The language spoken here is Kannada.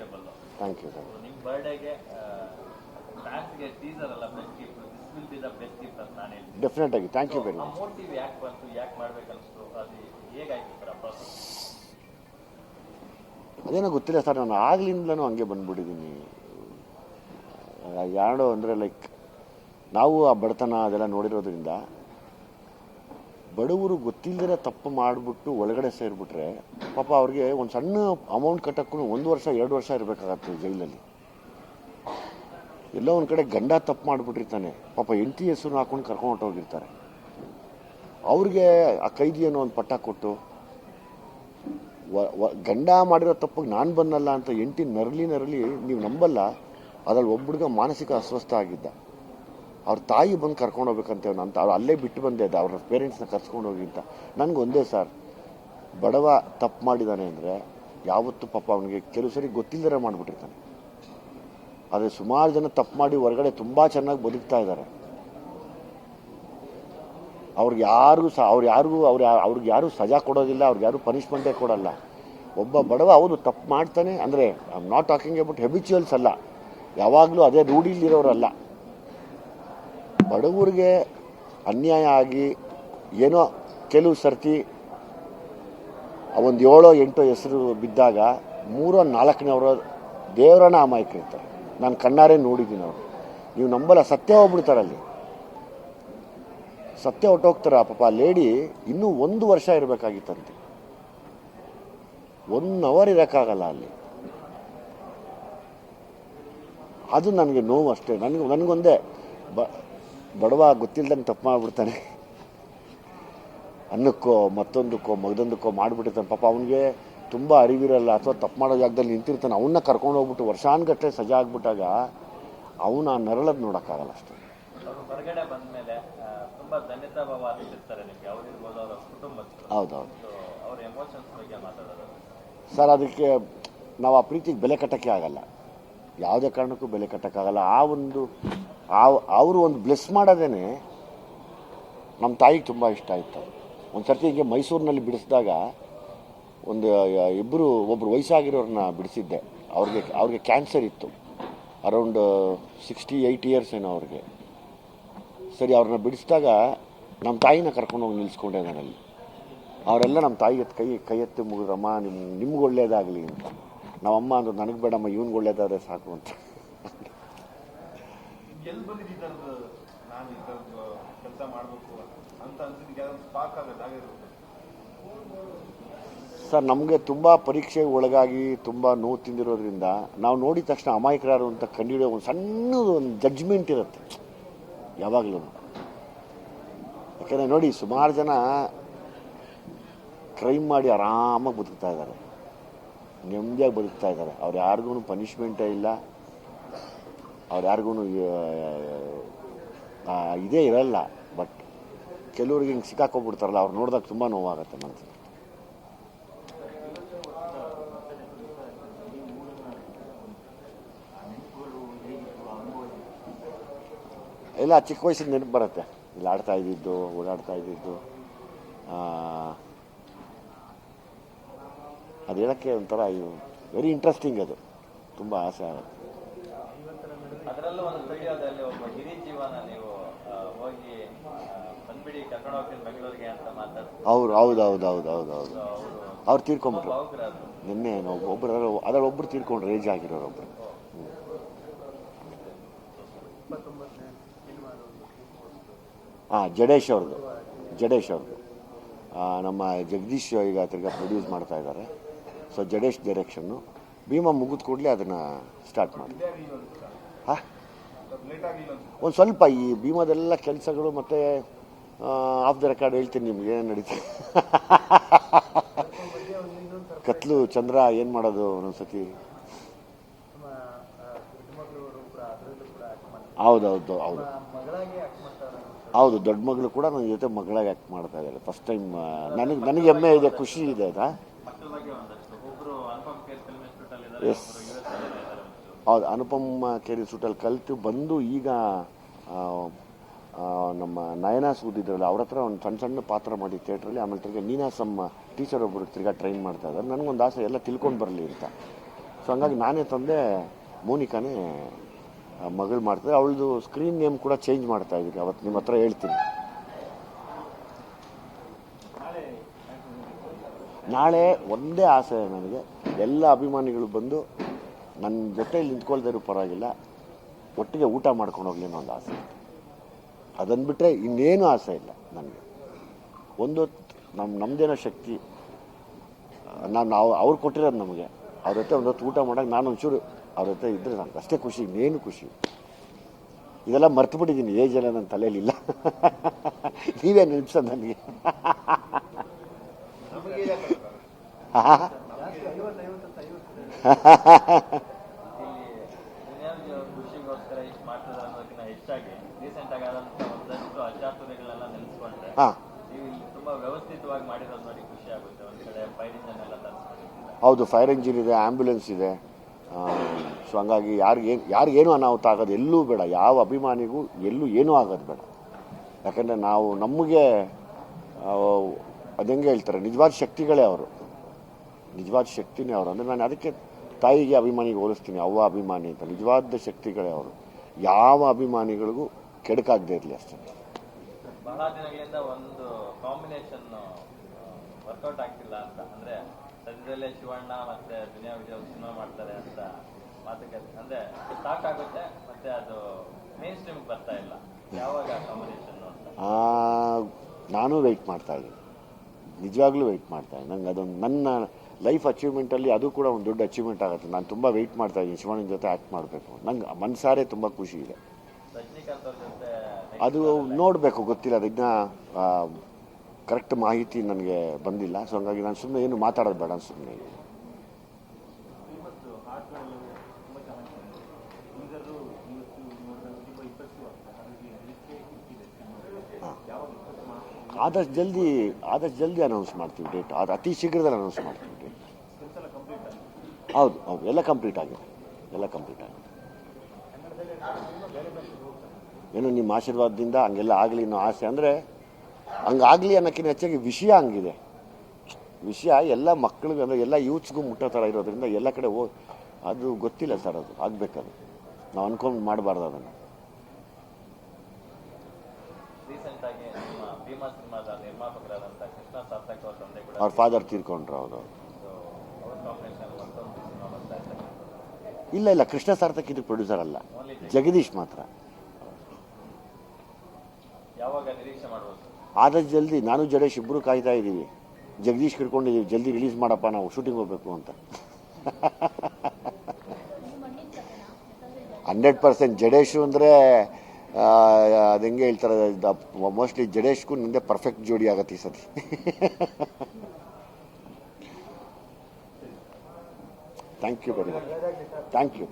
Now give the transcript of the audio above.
ಥ್ಯಾಂಕ್ ಯು ಸರ್ ನಿಮ್ಮ ಬರ್ಡೇಗೆ ಫ್ಯಾನ್ಸ್ಗೆ ಟೀಸರ್ ಅಲ್ಲ best gift this will be the best gift ಅಂತ ನಾನು ಹೇಳ್ತೀನಿ. ಡೆಫಿನೆಟ್ ಆಗಿ thank you very uh much motive ಯಾಕೆ ಬಂತು ಯಾಕೆ ಮಾಡ್ಬೇಕನ್ನಿಸ್ತು ಅದು ಹೇಗಾಯ್ತು ಸರ್ ಆ ಪ್ರಾಸೆಸ್ ಅದೇನೋ ಗೊತ್ತಿಲ್ಲ ಸರ್ ನಾನು ಆಗ್ಲಿಂದಲೂ ಹಂಗೆ ಬಂದ್ಬಿಟ್ಟಿದ್ದೀನಿ ಯಾರೋ ಅಂದರೆ ಲೈಕ್ ನಾವು ಆ ಬಡತನ ಅದೆಲ್ಲ ನೋಡಿರೋದ್ರಿಂದ ಬಡವರು ಗೊತ್ತಿಲ್ಲದೆ ತಪ್ಪು ಮಾಡಿಬಿಟ್ಟು ಒಳಗಡೆ ಸೇರಿಬಿಟ್ರೆ, ಪಾಪ ಅವ್ರಿಗೆ ಒಂದು ಸಣ್ಣ ಅಮೌಂಟ್ ಕಟ್ಟಕ್ಕೂ ಒಂದು ವರ್ಷ, ಎರಡು ವರ್ಷ ಇರಬೇಕಾಗತ್ತೆ ಜೈಲಲ್ಲಿ. ಎಲ್ಲೋ ಒಂದು ಕಡೆ ಗಂಡ ತಪ್ಪು ಮಾಡಿಬಿಟ್ಟಿರ್ತಾನೆ. ಪಾಪ ಎಂಟಿ ಹೆಸರು ಹಾಕೊಂಡು ಕರ್ಕೊಂಡು ಹೊರ್ಟೋಗಿರ್ತಾರೆ. ಅವ್ರಿಗೆ ಆ ಕೈದಿ ಅನ್ನೋ ಒಂದು ಪಟ್ಟ ಕೊಟ್ಟು ಗಂಡ ಮಾಡಿರೋ ತಪ್ಪಿಗೆ ನಾನು ಬಂದಲ್ಲ ಅಂತ ಎಂಟಿ ನರಳಿ ನರಲಿ ನೀವು ನಂಬಲ್ಲ, ಅದ್ರಲ್ಲಿ ಒಬ್ಬ ಹುಡುಗ ಮಾನಸಿಕ ಅಸ್ವಸ್ಥ ಆಗಿದ್ದ. ಅವ್ರ ತಾಯಿ ಬಂದು ಕರ್ಕೊಂಡು ಹೋಗ್ಬೇಕಂತ ಅಂತ ಅವ್ರು ಅಲ್ಲೇ ಬಿಟ್ಟು ಬಂದೆ ಅದು ಅವ್ರ ಪೇರೆಂಟ್ಸ್ನ ಕರ್ಸ್ಕೊಂಡು ಹೋಗಿ ಅಂತ. ನನಗೆ ಒಂದೇ ಸರ್, ಬಡವ ತಪ್ಪು ಮಾಡಿದ್ದಾನೆ ಅಂದರೆ ಯಾವತ್ತೂ ಪಾಪ ಅವನಿಗೆ ಕೆಲವು ಸರಿ ಗೊತ್ತಿಲ್ಲದೇ ಮಾಡಿಬಿಟ್ಟಿರ್ತಾನೆ. ಆದರೆ ಸುಮಾರು ಜನ ತಪ್ಪು ಮಾಡಿ ಹೊರಗಡೆ ತುಂಬ ಚೆನ್ನಾಗಿ ಬದುಕ್ತಾ ಇದ್ದಾರೆ ಅವ್ರಿಗೆ ಯಾರಿಗೂ ಸಹ ಅವ್ರು ಯಾರಿಗೂ ಅವ್ರು ಅವ್ರಿಗೆ ಯಾರೂ ಸಜಾ ಕೊಡೋದಿಲ್ಲ, ಅವ್ರಿಗೆ ಯಾರೂ ಪನಿಷ್ಮೆಂಟೇ ಕೊಡಲ್ಲ. ಒಬ್ಬ ಬಡವ ಅವನು ತಪ್ಪು ಮಾಡ್ತಾನೆ ಅಂದರೆ I am not talking about habituals ಅಲ್ಲ. ಯಾವಾಗಲೂ ಅದೇ ರೂಢಿಲಿರೋರಲ್ಲ. ಬಡವರಿಗೆ ಅನ್ಯಾಯ ಆಗಿ ಏನೋ ಕೆಲವು ಸರ್ತಿ ಒಂದು ಏಳೋ ಎಂಟೋ ಹೆಸರು ಬಿದ್ದಾಗ ಮೂರೋ ನಾಲ್ಕನೇವರು ದೇವರನ್ನ ಅಮಾಯಕರಿರ್ತಾರೆ ನಾನು ಕಣ್ಣಾರೆ ನೋಡಿದ್ದೀನಿ ಅವರು. ನೀವು ನಂಬಲ್ಲ, ಸತ್ಯ ಹೋಗ್ಬಿಡ್ತಾರಲ್ಲಿ ಸತ್ಯ ಹೊಟ್ಟೋಗ್ತಾರ ಪಾಪ ಲೇಡಿ ಇನ್ನೂ ಒಂದು ವರ್ಷ ಇರಬೇಕಾಗಿತ್ತಂತೆ. ಒನ್ ಅವರ್ ಇರೋಕ್ಕಾಗಲ್ಲ ಅಲ್ಲಿ. ಅದು ನನಗೆ ನೋವು ಅಷ್ಟೇ. ನನಗೆ, ನನಗೊಂದೇ ಬ ಬಡವ ಗೊತ್ತಿಲ್ದಂಗೆ ತಪ್ಪು ಮಾಡಿಬಿಡ್ತಾನೆ. ಅನ್ನಕ್ಕೋ ಮತ್ತೊಂದಕ್ಕೋ ಮಗದೊಂದಕ್ಕೋ ಮಾಡಿಬಿಟ್ಟಿರ್ತಾನೆ. ಪಾಪ ಅವನಿಗೆ ತುಂಬ ಅರಿವಿರಲ್ಲ ಅಥವಾ ತಪ್ಪು ಮಾಡೋ ಜಾಗದಲ್ಲಿ ನಿಂತಿರ್ತಾನೆ. ಅವನ್ನ ಕರ್ಕೊಂಡು ಹೋಗ್ಬಿಟ್ಟು ವರ್ಷಾನ್ಗಟ್ಟಲೆ ಸಜಾ ಆಗ್ಬಿಟ್ಟಾಗ ಅವನ ನರಳದ್ ನೋಡೋಕ್ಕಾಗಲ್ಲ ಅಷ್ಟೇ. ಆ, ಹೌದೌದು. ಸೊ ಅವ್ರ ಎಮೋಷನ್ಸ್ ಬಗ್ಗೆ ಮಾತಾಡೋದು. ಸರ್ ಅದಕ್ಕೆ ನಾವು ಆ ಪ್ರೀತಿಗೆ ಬೆಲೆ ಕಟ್ಟೋಕ್ಕೆ ಆಗಲ್ಲ. ಯಾವುದೇ ಕಾರಣಕ್ಕೂ ಬೆಲೆ ಕಟ್ಟೋಕ್ಕಾಗಲ್ಲ. ಆ ಒಂದು ಆ ಅವರು ಒಂದು ಬ್ಲೆಸ್ ಮಾಡೋದೇನೆ ನಮ್ಮ ತಾಯಿಗೆ ತುಂಬ ಇಷ್ಟ ಆಯಿತು. ಒಂದು ಸರ್ತಿ ಹಿಂಗೆ ಮೈಸೂರಿನಲ್ಲಿ ಬಿಡಿಸಿದಾಗ ಒಂದು ಇಬ್ಬರು ಒಬ್ಬರು ವಯಸ್ಸಾಗಿರೋರನ್ನ ಬಿಡಿಸಿದ್ದೆ. ಅವ್ರಿಗೆ ಅವ್ರಿಗೆ ಕ್ಯಾನ್ಸರ್ ಇತ್ತು. ಅರೌಂಡ್ ಸಿಕ್ಸ್ಟಿ ಏಯ್ಟ್ ಇಯರ್ಸ್ ಏನೋ ಅವ್ರಿಗೆ. ಸರಿ, ಅವ್ರನ್ನ ಬಿಡಿಸಿದಾಗ ನಮ್ಮ ತಾಯಿನ ಕರ್ಕೊಂಡು ಹೋಗಿ ನಿಲ್ಲಿಸ್ಕೊಂಡೆ ನಾನಲ್ಲಿ ಅವರೆಲ್ಲ ನಮ್ಮ ತಾಯಿ ಕೈ ಕೈ ಎತ್ತಿ ಮುಗಿದ್ರಮ್ಮ ನಿಮ್ಮ ನಿಮ್ಗೆ ಒಳ್ಳೇದಾಗಲಿ ಅಂತ. ನಮ್ಮಮ್ಮ ಅಂದ್ರು ನನಗೆ ಬೇಡಮ್ಮ, ಇವ್ನಿಗೆ ಒಳ್ಳೇದಾದರೆ ಸಾಕು ಅಂತ. ಎಲ್ಲಿ ಬಂದಿದ್ದು ನಾನು ಈ ಥರದ್ದು ಕೆಲಸ ಮಾಡಬೇಕು ಅಂತ ಅನ್ಸಿದ್ದು ಸ್ಪಾರ್ಕ್ ಆಗೋದು ಆಗಿರ್ಬೋದು ಸರ್, ನಮಗೆ ತುಂಬ ಪರೀಕ್ಷೆಗೆ ಒಳಗಾಗಿ ತುಂಬ ನೋವು ತಿಂದಿರೋದ್ರಿಂದ ನಾವು ನೋಡಿದ ತಕ್ಷಣ ಅಮಾಯಕರಾರು ಅಂತ ಕಂಡುಹಿಡಿಯೋ ಒಂದು ಸಣ್ಣದು ಒಂದು ಜಡ್ಜ್ಮೆಂಟ್ ಇರುತ್ತೆ. ಯಾವಾಗಲೂ. ಯಾಕೆಂದರೆ ನೋಡಿ, ಸುಮಾರು ಜನ ಕ್ರೈಮ್ ಮಾಡಿ ಆರಾಮಾಗಿ ಬದುಕ್ತಾ ಇದ್ದಾರೆ. ನೆಮ್ಮದಿಯಾಗಿ ಬದುಕ್ತಾ ಇದ್ದಾರೆ. ಅವ್ರು ಯಾರಿಗೂ ಪನಿಷ್ಮೆಂಟೇ ಇಲ್ಲ. ಅವ್ರು ಯಾರಿಗೂ ಇದೇ ಇರಲ್ಲ. ಬಟ್ ಕೆಲವ್ರಿಗೆ ಹಿಂಗೆ ಸಿಕ್ಕಾಕೋಗ್ಬಿಡ್ತಾರಲ್ಲ ಅವ್ರು ನೋಡಿದಾಗ ತುಂಬ ನೋವಾಗುತ್ತೆ ಮನಸ್ಸು ಇಲ್ಲ, ಚಿಕ್ಕ ವಯಸ್ಸಿನ ನೆನಪು ಬರುತ್ತೆ. ಇಲ್ಲಿ, ಆಡ್ತಾ ಇದ್ದಿದ್ದು, ಓಡಾಡ್ತಾ ಇದ್ದಿದ್ದು. ಅದು ಹೇಳೋಕ್ಕೆ ಒಂಥರ ವೆರಿ ಇಂಟ್ರೆಸ್ಟಿಂಗ್ ಅದು. ತುಂಬ ಆಸೆ ಆಗುತ್ತೆ. ವಿಡಿಯೋದಲ್ಲಿ ಒಬ್ಬ ಹಿರಿ ಜೀವನ ನೀವು ಹೋಗಿ ಬಂದ್ಬಿಡಿ ಕರ್ಕೊಂಡು ಹೋಗ್ತೀನಿ ಬೆಂಗಳೂರಿಗೆ ಅಂತ ಮಾತಾಡ್ತಾರೆ ಅವ್ರು ಹೌದು ಹೌದು ಹೌದು ಹೌದು ಹೌದು. ಅವರು ತೀರ್ಕೊಂಡ್ಬಿಟ್ರು. ನಿನ್ನೆ ಒಬ್ಬರು ಅದ್ರಲ್ಲಿ ಒಬ್ರು ತೀರ್ಕೊಂಡ್ರು ಏಜ್ ಆಗಿರೋರು ಒಬ್ಬರು ಹಾಂ ಜಡೇಶ್ ಅವ್ರದ್ದು ಜಡೇಶ್ ಅವ್ರದ್ದು ನಮ್ಮ ಜಗದೀಶ್ ಈಗ ತಿರ್ಗಾ ಪ್ರೊಡ್ಯೂಸ್ ಮಾಡ್ತಾ ಇದ್ದಾರೆ ಸೊ ಜಡೇಶ್ ಡೈರೆಕ್ಷನ್ನು ಭೀಮಾ ಮುಗಿದ ಕೂಡಲೇ ಅದನ್ನು ಸ್ಟಾರ್ಟ್ ಮಾಡಿ ಇದೇ ಆಗಿಲ್ಲ ಅನ್ಸುತ್ತಾ ಹಾಂ ಲೇಟ್ ಆಗಿಲ್ಲ ಅನ್ಸುತ್ತೆ ಒಂದು ಸ್ವಲ್ಪ ಈ ಭೀಮದೆಲ್ಲ ಕೆಲಸಗಳು ಮತ್ತು ಆಫ್ ದ ರೆಕಾರ್ಡ್ ಹೇಳ್ತೀನಿ ನಿಮಗೆ ಏನು ನಡೀತದೆ ಕತ್ಲು ಚಂದ್ರ ಏನು ಮಾಡೋದು ಒಂದೊಂದ್ಸತಿ? ಹೌದೌದು ಹೌದು. ಹೌದು ದೊಡ್ಡ ಮಗಳು ಕೂಡ ನನ್ನ ಜೊತೆ ಮಗಳಾಗಿ ಆ್ಯಕ್ಟ್ ಮಾಡ್ತಾ ಇದ್ದಾರೆ. ಫಸ್ಟ್ ಟೈಮ್ ನನಗೆ ನನಗೆ ಹೆಮ್ಮೆ ಇದೆ ಖುಷಿ ಇದೆ ಯು ಎಸ್. ಹೌದು, ಅನುಪಮ್ ಕೇರಿ ಸೂಟಲ್ಲಿ ಕಲಿತು ಬಂದು ಈಗ ನಮ್ಮ ನಯನ ಸೂದಿದ್ರಲ್ಲ ಅವ್ರ ಹತ್ರ ಒಂದು ಸಣ್ಣ ಸಣ್ಣ ಪಾತ್ರ ಮಾಡಿ ಥಿಯೇಟ್ರಲ್ಲಿ, ಆಮೇಲೆ ತಿರ್ಗಿ ನೀನಾಸಮ್ಮ ಟೀಚರ್ ಒಬ್ಬರು ತಿರ್ಗಾ ಟ್ರೈನ್ ಮಾಡ್ತಾ ಇದ್ದಾರೆ. ನನಗೊಂದು ಆಸೆ, ಎಲ್ಲ ತಿಳ್ಕೊಂಡು ಬರಲಿ ಅಂತ. ಸೊ ಹಂಗಾಗಿ ನಾನೇ ತಂದೆ, ಮೋನಿಕಾನೇ ಮಗಳು ಮಾಡ್ತಾರೆ ಅವಳದು ಸ್ಕ್ರೀನ್ ನೇಮ್ ಕೂಡ ಚೇಂಜ್ ಮಾಡ್ತಾ ಇದ್ದೀರಿ ಅವತ್ತು ನಿಮ್ಮ ಹತ್ರ ಹೇಳ್ತೀನಿ. ನಾಳೆ ಒಂದೇ ಆಸೆ ನನಗೆ, ಎಲ್ಲ ಅಭಿಮಾನಿಗಳು ಬಂದು ನನ್ನ ಜೊತೆಯಲ್ಲಿ ನಿಂತ್ಕೊಳ್ದೇ ಇರೋ ಪರವಾಗಿಲ್ಲ. ಒಟ್ಟಿಗೆ ಊಟ ಮಾಡ್ಕೊಂಡು ಹೋಗ್ಲಿ ಅನ್ನೋ ಒಂದು ಆಸೆ ಅದನ್ನು ಬಿಟ್ಟರೆ ಇನ್ನೇನು ಆಸೆ ಇಲ್ಲ ನನಗೆ. ಒಂದು ನಮ್ಮ ನಮ್ಮದೇನೋ ಶಕ್ತಿ ನಾನು ನಾವು ಅವ್ರು ಕೊಟ್ಟಿರೋದು ನಮಗೆ. ಅವ್ರ ಜೊತೆ ಒಂದು ಹೊತ್ತು ಊಟ ಮಾಡೋಕೆ ನಾನು ಒಂಚೂರು ಅವ್ರ ಜೊತೆ ಇದ್ದರೆ ನನಗೆ ಅಷ್ಟೇ ಖುಷಿ ಇನ್ನೇನು ಖುಷಿ. ಇದೆಲ್ಲ ಮರ್ತು ಬಿಟ್ಟಿದ್ದೀನಿ ಏಜ್ ಎಲ್ಲ ನನ್ನ ತಲೆಯಲ್ಲಿಲ್ಲ ನೀವೇ ನೆನಪಿಸೋದು ನನಗೆ. ಹಾಂ. ಹೌದು ಫೈರ್ ಇಂಜಿನ್ ಇದೆ ಆ್ಯಂಬುಲೆನ್ಸ್ ಇದೆ. ಸೊ ಹಂಗಾಗಿ ಯಾರಿಗೇನು ಯಾರಿಗೇನು ಅನಾಹುತ ಆಗೋದು ಎಲ್ಲೂ ಬೇಡ. ಯಾವ ಅಭಿಮಾನಿಗೂ ಎಲ್ಲೂ ಏನೂ ಆಗೋದು ಬೇಡ. ಯಾಕಂದರೆ ನಾವು ನಮಗೆ ಅದಂಗೆ ಹೇಳ್ತಾರೆ, ನಿಜವಾದ ಶಕ್ತಿಗಳೇ ಅವರು. ನಿಜವಾದ ಶಕ್ತಿನೇ ಅವರು. ಅಂದರೆ ನಾನು ಅದಕ್ಕೆ ತಾಯಿಗೆ ಅಭಿಮಾನಿಗೆ ಹೋಲಿಸ್ತೀನಿ ಅವ್ವ ಅಭಿಮಾನಿ ಅಂತ. ನಿಜವಾದ ಶಕ್ತಿಗಳೇ ಅವರು. ಯಾವ ಅಭಿಮಾನಿಗಳಿಗೂ ಕೆಡಕಾಗದೇ ಇರಲಿ ಅಷ್ಟೇ. ಬಹಳ ದಿನಗಳಿಂದ ಒಂದು ಕಾಂಬಿನೇಷನ್ ವರ್ಕೌಟ್ ಆಗ್ತಿಲ್ಲ ಅಂತ. ಅಂದ್ರೆ ಸದ್ಯದಲ್ಲೇ ಶಿವಣ್ಣ ಮತ್ತೆ ದುನಿಯಾ ವಿಜಯ್ ಸಿನಿಮಾ ಮಾಡ್ತಾರೆ ಅಂತ ಮಾತುಕತೆ ಅಂದ್ರೆ ಸಾಕಾಗುತ್ತೆ ಮತ್ತೆ ಅದು ಮೇನ್ ಸ್ಟ್ರೀಮ್ ಬರ್ತಾ ಇಲ್ಲ. ಯಾವಾಗ ಕಾಂಬಿನೇಷನ್ ಅಂತ? ನಾನು ವೆಯ್ಟ್ ಮಾಡ್ತಾ ಇದ್ದೀನಿ. ನಿಜವಾಗ್ಲೂ ವೆಯ್ಟ್ ಮಾಡ್ತಾ ಇದ್ದೀನಿ. ನಂಗೆ ಅದೊಂದು ನನ್ನ ಲೈಫ್ ಅಚೀವ್ಮೆಂಟಲ್ಲಿ ಅದು ಕೂಡ ಒಂದು ದೊಡ್ಡ ಅಚೀವ್ಮೆಂಟ್ ಆಗುತ್ತೆ. ನಾನು ತುಂಬ ವೆಯ್ಟ್ ಮಾಡ್ತಾ ಇದ್ದೀನಿ. ಶಿವಣ್ಣನ ಜೊತೆ ಆ್ಯಕ್ಟ್ ಮಾಡಬೇಕು. ನಂಗೆ ಮನಸಾರೆ ತುಂಬ ಖುಷಿ ಇದೆ. ಅದು ನೋಡಬೇಕು. ಗೊತ್ತಿಲ್ಲ ಅದನ್ನ ಕರೆಕ್ಟ್ ಮಾಹಿತಿ ನನಗೆ ಬಂದಿಲ್ಲ. ಸೊ ಹಂಗಾಗಿ ನಾನು ಸುಮ್ಮನೆ ಏನು ಮಾತಾಡೋದು ಬೇಡ ಸುಮ್ಮನೆ ಆದಷ್ಟು ಜಲ್ದಿ ಆದಷ್ಟು ಜಲ್ದಿ ಅನೌನ್ಸ್ ಮಾಡ್ತೀವಿ ಡೇಟ್ ಅದು ಅತಿ ಶೀಘ್ರದಲ್ಲಿ ಅನೌನ್ಸ್ ಮಾಡ್ತೀವಿ ಡೇಟ್ ಕೆಲಸ ಎಲ್ಲ ಕಂಪ್ಲೀಟ್ ಆಗಿದೆ ಹೌದು ಹೌದು. ಎಲ್ಲ ಕಂಪ್ಲೀಟ್ ಆಗಿದೆ. ಎಲ್ಲ ಕಂಪ್ಲೀಟ್ ಆಗಿದೆ. ಏನು ನಿಮ್ಮ ಆಶೀರ್ವಾದದಿಂದ ಹಂಗೆಲ್ಲ ಆಗಲಿ ಅನ್ನೋ ಆಸೆ ಅಂದರೆ ಹಂಗಾಗಲಿ ಅನ್ನೋಕ್ಕಿಂತ ಹೆಚ್ಚಾಗಿ ವಿಷಯ ಹಂಗಿದೆ. ವಿಷಯ ಎಲ್ಲ ಮಕ್ಕಳಿಗೆ ಅಂದರೆ ಎಲ್ಲ ಯೂತ್ಸ್ಗೂ ಮುಟ್ಟೋ ಥರ ಇರೋದ್ರಿಂದ ಎಲ್ಲ ಕಡೆ ಹೋ ಅದು ಗೊತ್ತಿಲ್ಲ ಸರ್ ಅದು. ಆಗಬೇಕದು. ನಾವು ಅನ್ಕೊಂಡು ಮಾಡಬಾರ್ದು ಅದನ್ನು. ಅವ್ರ ಫಾದರ್ ತೀರ್ಕೊಂಡ್ರು ಅವರು ಇಲ್ಲ ಇಲ್ಲ ಕೃಷ್ಣ ಸಾರ್ಥಕ್ ಇದು ಪ್ರೊಡ್ಯೂಸರ್ ಅಲ್ಲ. ಜಗದೀಶ್ ಮಾತ್ರ. ಆದಷ್ಟು ಜಲ್ದಿ ನಾನು ಜಡೇಶ್ ಇಬ್ಬರು ಕಾಯ್ತಾ ಇದ್ದೀವಿ. ಜಗದೀಶ್ ಕರ್ಕೊಂಡಿದ್ದೀವಿ ಜಲ್ದಿ ರಿಲೀಸ್ ಮಾಡಪ್ಪ ನಾವು ಶೂಟಿಂಗ್ ಹೋಗ್ಬೇಕು ಅಂತ. ಹಂಡ್ರೆಡ್ ಪರ್ಸೆಂಟ್ ಜಡೇಶು ಅಂದರೆ ಅದು ಹೆಂಗೆ ಹೇಳ್ತಾರೆ ಮೋಸ್ಟ್ಲಿ ಜಡೇಶ್ಗೂ ನಿಂದೆ ಪರ್ಫೆಕ್ಟ್ ಜೋಡಿ ಆಗತ್ತೆ ಈ ಸತಿ. Thank you very much thank you